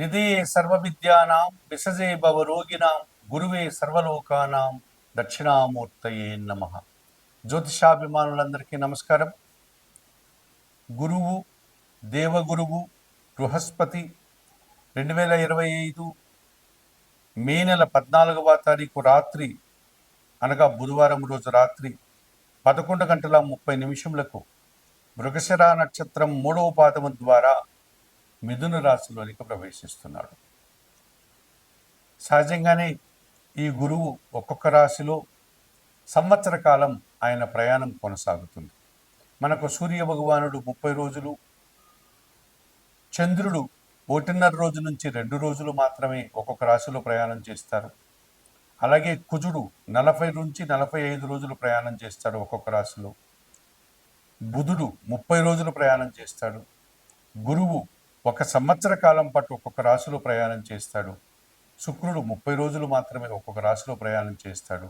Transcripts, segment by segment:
నిధే సర్వవిద్యానాం విసజే భవరోగిణాం గురువే సర్వలోకానాం దక్షిణామూర్తయే నమ. జ్యోతిషాభిమానులందరికీ నమస్కారం. గురువు దేవగురువు బృహస్పతి రెండు వేల ఇరవై ఐదు మే నెల పద్నాలుగవ తారీఖు రాత్రి అనగా బుధవారం రోజు రాత్రి పదకొండు గంటల ముప్పై నిమిషములకు మృగశిర నక్షత్రం మూడవ పాదము ద్వారా మిథున రాశిలోనికి ప్రవేశిస్తున్నాడు. సహజంగానే ఈ గురువు ఒక్కొక్క రాశిలో సంవత్సర కాలం ఆయన ప్రయాణం కొనసాగుతుంది. మనకు సూర్య భగవానుడు ముప్పై రోజులు చంద్రుడు ఒకటిన్నర రోజు నుంచి రెండు రోజులు మాత్రమే ఒక్కొక్క రాశిలో ప్రయాణం చేస్తారు. అలాగే కుజుడు నలభై నుంచి నలభై ఐదు రోజులు ప్రయాణం చేస్తాడు ఒక్కొక్క రాశిలో. బుధుడు ముప్పై రోజులు ప్రయాణం చేస్తాడు. గురువు ఒక సంవత్సర కాలం పాటు ఒక్కొక్క రాశిలో ప్రయాణం చేస్తాడు. శుక్రుడు ముప్పై రోజులు మాత్రమే ఒక్కొక్క రాశిలో ప్రయాణం చేస్తాడు.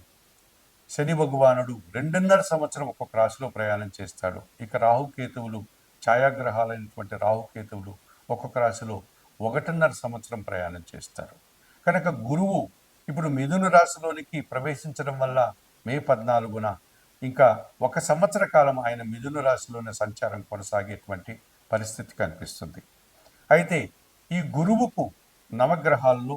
శని భగవానుడు రెండున్నర సంవత్సరం ఒక్కొక్క రాశిలో ప్రయాణం చేస్తాడు. ఇక రాహుకేతువులు ఛాయాగ్రహాలైనటువంటి రాహుకేతువులు ఒక్కొక్క రాశిలో ఒకటిన్నర సంవత్సరం ప్రయాణం చేస్తారు. కనుక గురువు ఇప్పుడు మిథున రాశిలోనికి ప్రవేశించడం వల్ల మే పద్నాలుగున ఇంకా ఒక సంవత్సర కాలం ఆయన మిథున రాశిలోనే సంచారం కొనసాగేటువంటి పరిస్థితి కనిపిస్తుంది. అయితే ఈ గురువుకు నవగ్రహాల్లో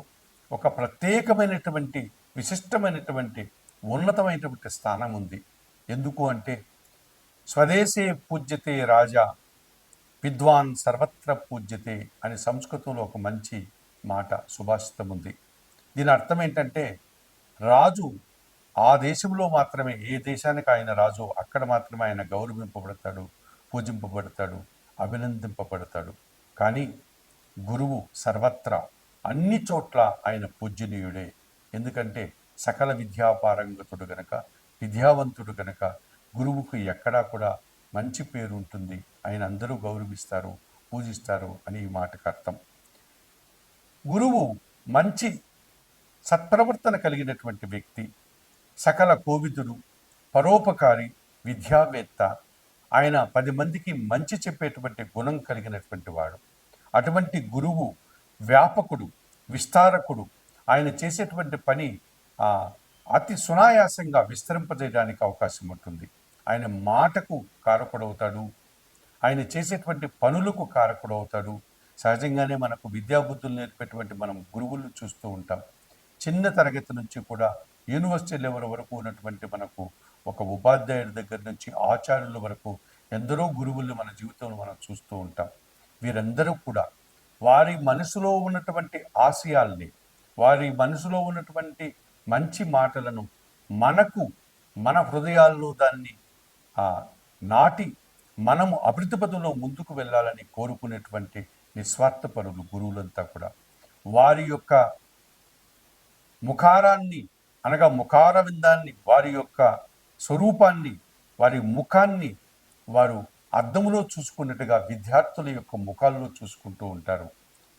ఒక ప్రత్యేకమైనటువంటి విశిష్టమైనటువంటి ఉన్నతమైనటువంటి స్థానం ఉంది. ఎందుకు అంటే స్వదేశే పూజ్యతే రాజా విద్వాన్ సర్వత్ర పూజ్యతే అని సంస్కృతంలో ఒక మంచి మాట సుభాషితం ఉంది. దీని అర్థం ఏంటంటే రాజు ఆ దేశంలో మాత్రమే ఏ దేశానికి ఆయన రాజు అక్కడ మాత్రమే ఆయన గౌరవింపబడతాడు పూజింపబడతాడు అభినందింపబడతాడు. కానీ గురువు సర్వత్రా అన్ని చోట్ల ఆయన పూజనీయుడే ఎందుకంటే సకల విద్యాపారంగతుడు గనక విద్యావంతుడు గనక గురువుకు ఎక్కడా కూడా మంచి పేరు ఉంటుంది. ఆయన అందరూ గౌరవిస్తారు పూజిస్తారు అని ఈ మాటకు అర్థం. గురువు మంచి సత్ప్రవర్తన కలిగినటువంటి వ్యక్తి సకల కోవిదుడు పరోపకారి విద్యావేత్త ఆయన పది మందికి మంచి చెప్పేటువంటి గుణం కలిగినటువంటి వాడు. అటువంటి గురువు వ్యాపకుడు విస్తారకుడు. ఆయన చేసేటువంటి పని అతి సునాయాసంగా విస్తరింపజేయడానికి అవకాశం ఉంటుంది. ఆయన మాటకు కారకుడవుతాడు. ఆయన చేసేటువంటి పనులకు కారకుడవుతాడు. సహజంగానే మనకు విద్యాబుద్ధులు నేర్పేటువంటి మనం గురువులు చూస్తూ ఉంటాం. చిన్న తరగతి నుంచి కూడా యూనివర్సిటీ లెవెల్ వరకు ఉన్నటువంటి మనకు ఒక ఉపాధ్యాయుడి దగ్గర నుంచి ఆచార్యుల వరకు ఎందరో గురువులు మన జీవితంలో మనం చూస్తూ ఉంటాం. వీరందరూ కూడా వారి మనసులో ఉన్నటువంటి ఆశయాల్ని వారి మనసులో ఉన్నటువంటి మంచి మాటలను మనకు మన హృదయాల్లో దాన్ని నాటి మనము అభివృద్ధి పదంలో ముందుకు వెళ్ళాలని కోరుకునేటువంటి నిస్వార్థపరులు గురువులంతా కూడా. వారి యొక్క ముఖారాన్ని అనగా ముఖారవిందాన్ని వారి యొక్క స్వరూపాన్ని వారి ముఖాన్ని వారు అద్దంలో చూసుకున్నట్టుగా విద్యార్థుల యొక్క ముఖాల్లో చూసుకుంటూ ఉంటారు.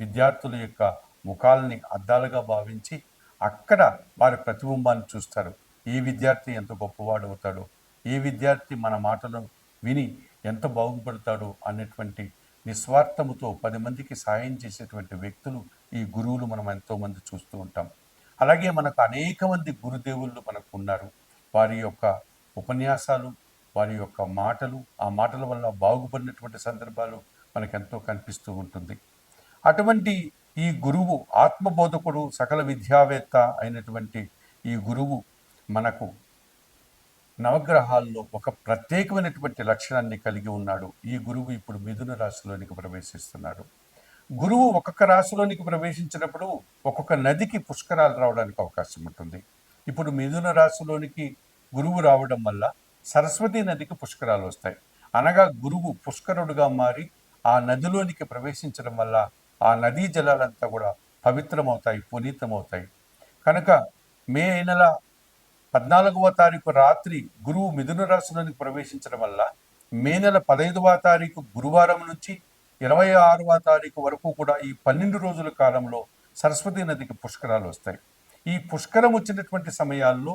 విద్యార్థుల యొక్క ముఖాలని అద్దాలుగా భావించి అక్కడ వారి ప్రతిబింబాన్ని చూస్తారు. ఏ విద్యార్థి ఎంత గొప్పవాడు అవుతాడో ఏ విద్యార్థి మన మాటలను విని ఎంత బాగుపడతాడో అనేటువంటి నిస్వార్థముతో పది మందికి సాయం చేసేటువంటి వ్యక్తులు ఈ గురువులు మనం ఎంతోమంది చూస్తూ ఉంటాం. అలాగే మనకు అనేక మంది గురుదేవుళ్ళు మనకు ఉన్నారు. వారి యొక్క ఉపన్యాసాలు వారి యొక్క మాటలు ఆ మాటల వల్ల బాగుపడినటువంటి సందర్భాలు మనకెంతో కనిపిస్తూ ఉంటుంది. అటువంటి ఈ గురువు ఆత్మబోధకుడు సకల విద్యావేత్త అయినటువంటి ఈ గురువు మనకు నవగ్రహాల్లో ఒక ప్రత్యేకమైనటువంటి లక్షణాన్ని కలిగి ఉన్నాడు. ఈ గురువు ఇప్పుడు మిథున రాశిలోనికి ప్రవేశిస్తున్నాడు. గురువు ఒక్కొక్క రాశిలోనికి ప్రవేశించినప్పుడు ఒక్కొక్క నదికి పుష్కరాలు రావడానికి అవకాశం ఉంటుంది. ఇప్పుడు మిథున రాశిలోనికి గురువు రావడం వల్ల సరస్వతి నదికి పుష్కరాలు వస్తాయి. అనగా గురువు పుష్కరుడుగా మారి ఆ నదిలోనికి ప్రవేశించడం వల్ల ఆ నదీ జలాలంతా కూడా పవిత్రమవుతాయి పునీతమవుతాయి. కనుక మే నెల పద్నాలుగవ తారీఖు రాత్రి గురువు మిథున రాశిలోనికి ప్రవేశించడం వల్ల మే నెల పదహైదవ తారీఖు గురువారం నుంచి ఇరవై ఆరవ తారీఖు వరకు కూడా ఈ పన్నెండు రోజుల కాలంలో సరస్వతి నదికి పుష్కరాలు వస్తాయి. ఈ పుష్కరం వచ్చినటువంటి సమయాల్లో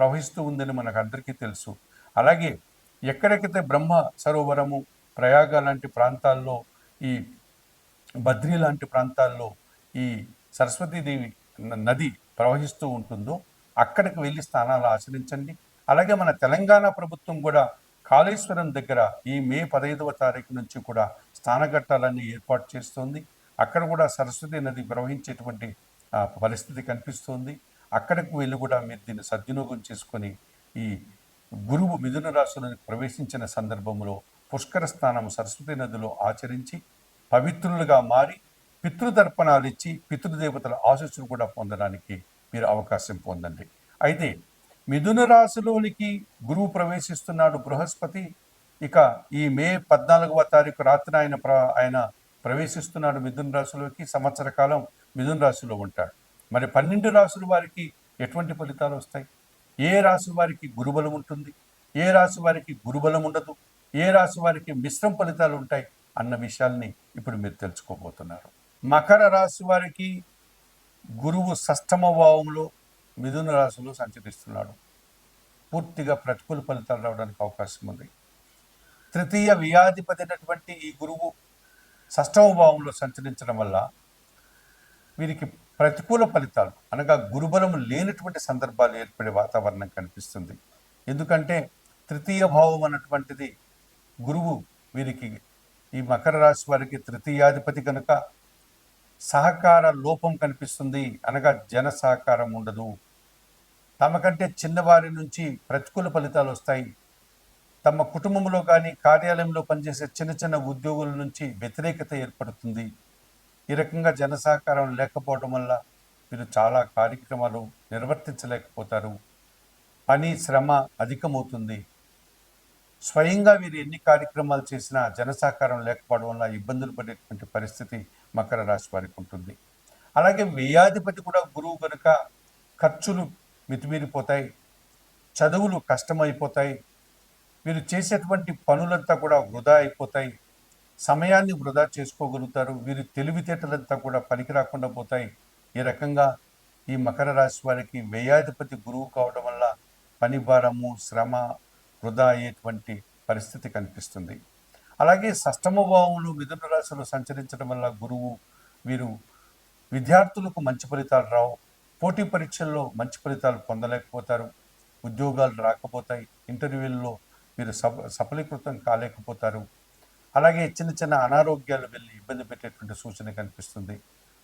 ప్రవహిస్తూ ఉందని మనకు అందరికీ తెలుసు. అలాగే ఎక్కడెక్కడైతే బ్రహ్మ సరోవరము ప్రయాగ లాంటి ప్రాంతాల్లో ఈ బద్రీ లాంటి ప్రాంతాల్లో ఈ సరస్వతీదేవి నది ప్రవహిస్తూ ఉంటుందో అక్కడికి వెళ్ళి స్థానాలు ఆచరించండి. అలాగే మన తెలంగాణ ప్రభుత్వం కూడా కాళేశ్వరం దగ్గర ఈ మే పదహైదవ తారీఖు నుంచి కూడా స్థానఘట్టాలన్నీ ఏర్పాటు చేస్తోంది. అక్కడ కూడా సరస్వతి నది ప్రవహించేటువంటి పరిస్థితి కనిపిస్తోంది. అక్కడికి వెళ్ళి కూడా మీరు దీన్ని సద్వినియోగం చేసుకొని ఈ గురువు మిథున రాశిలోకి ప్రవేశించిన సందర్భంలో పుష్కర స్నానం సరస్వతి నదిలో ఆచరించి పవిత్రులుగా మారి పితృతర్పణాలు ఇచ్చి పితృదేవతల ఆశీస్సులు కూడా పొందడానికి మీరు అవకాశం పొందండి. అయితే మిథున రాశిలోనికి గురువు ప్రవేశిస్తున్నాడు బృహస్పతి. ఇక ఈ మే పద్నాలుగవ తారీఖు రాత్రి ఆయన ప్ర ఆయన ప్రవేశిస్తున్నాడు మిథున రాశిలోకి. సంవత్సర కాలం మిథున రాశిలో ఉంటాడు. మరి పన్నెండు రాసుల వారికి ఎటువంటి ఫలితాలు వస్తాయి? ఏ రాశి వారికి గురుబలం ఉంటుంది? ఏ రాశి వారికి గురుబలం ఉండదు? ఏ రాశి వారికి మిశ్రమ ఫలితాలు ఉంటాయి? అన్న విషయాల్ని ఇప్పుడు మీరు తెలుసుకోబోతున్నారు. మకర రాశి వారికి గురువు సష్టమ భావంలో మిథున రాశిలో సంచరిస్తున్నాడు. పూర్తిగా ప్రతికూల ఫలితాలు రావడానికి అవకాశం ఉంది. తృతీయ వ్యాధిపతి ఈ గురువు సష్టమ భావంలో సంచరించడం వల్ల వీరికి ప్రతికూల ఫలితాలు అనగా గురుబలం లేనటువంటి సందర్భాలు ఏర్పడే వాతావరణం కనిపిస్తుంది. ఎందుకంటే తృతీయ భావం అన్నటువంటిది గురువు వీరికి ఈ మకర రాశి వారికి తృతీయాధిపతి కనుక సహకార లోపం కనిపిస్తుంది అనగా జన సహకారం ఉండదు. తమకంటే చిన్నవారి నుంచి ప్రతికూల ఫలితాలు వస్తాయి. తమ కుటుంబంలో కానీ కార్యాలయంలో పనిచేసే చిన్న చిన్న ఉద్యోగుల నుంచి వ్యతిరేకత ఏర్పడుతుంది. ఈ రకంగా జన సహకారం లేకపోవడం వల్ల వీరు చాలా కార్యక్రమాలు నిర్వర్తించలేకపోతారు. పని శ్రమ అధికమవుతుంది. స్వయంగా వీరు ఎన్ని కార్యక్రమాలు చేసినా జన సహకారం లేకపోవడం వల్ల ఇబ్బందులు పడేటువంటి పరిస్థితి మకర రాశి వారికి ఉంటుంది. అలాగే వ్యయాధిపతి కూడా గురువు కనుక ఖర్చులు మితిమీరిపోతాయి చదువులు కష్టమైపోతాయి వీరు చేసేటువంటి పనులంతా కూడా వృధా అయిపోతాయి. సమయాన్ని వృధా చేసుకోగలుగుతారు. వీరి తెలివితేటలంతా కూడా పనికి రాకుండా పోతాయి. ఈ రకంగా ఈ మకర రాశి వారికి వ్యయాధిపతి గురువు కావడం వల్ల పని భారము శ్రమ వృధా అయ్యేటువంటి పరిస్థితి కనిపిస్తుంది. అలాగే సష్టమ భావంలో మిథున రాశిలో సంచరించడం వల్ల గురువు వీరు విద్యార్థులకు మంచి ఫలితాలు రావు. పోటీ పరీక్షల్లో మంచి ఫలితాలు పొందలేకపోతారు. ఉద్యోగాలు రాకపోతాయి. ఇంటర్వ్యూల్లో మీరు సఫ సఫలీకృతం కాలేకపోతారు. అలాగే చిన్న చిన్న అనారోగ్యాలు వెళ్ళి ఇబ్బంది పెట్టేటువంటి సూచన కనిపిస్తుంది.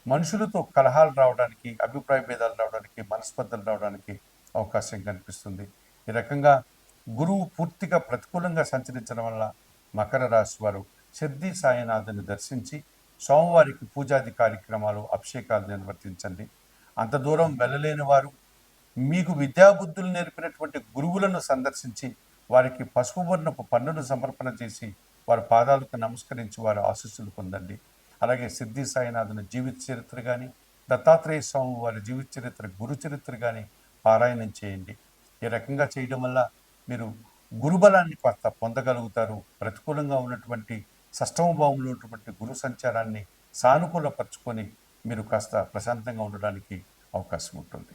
మనుషులతో కలహాలు రావడానికి అభిప్రాయ భేదాలు రావడానికి మనస్పర్ధలు రావడానికి అవకాశం కనిపిస్తుంది. ఈ రకంగా గురువు పూర్తిగా ప్రతికూలంగా సంచరించడం వల్ల మకర రాశి వారు సిద్ధి సాయినాథుని దర్శించి సోమవారికి పూజాది కార్యక్రమాలు అభిషేకాలు నిర్వర్తించండి. అంత దూరం వెళ్ళలేని వారు మీకు విద్యాబుద్ధులు నేర్పినటువంటి గురువులను సందర్శించి వారికి పసుపు వర్ణపు పన్నును సమర్పణ చేసి వారి పాదాలకు నమస్కరించి వారి ఆశీస్సులు పొందండి. అలాగే సిద్ధి సాయినాథుని జీవిత చరిత్ర కానీ దత్తాత్రేయ స్వామి వారి జీవిత చరిత్ర గురు చరిత్ర కానీ పారాయణం చేయండి. ఈ రకంగా చేయడం వల్ల మీరు గురుబలాన్ని కొంత పొందగలుగుతారు. ప్రతికూలంగా ఉన్నటువంటి సష్టమభావంలో ఉన్నటువంటి గురు సంచారాన్ని సానుకూలపరుచుకొని మీరు కాస్త ప్రశాంతంగా ఉండడానికి అవకాశం ఉంటుంది.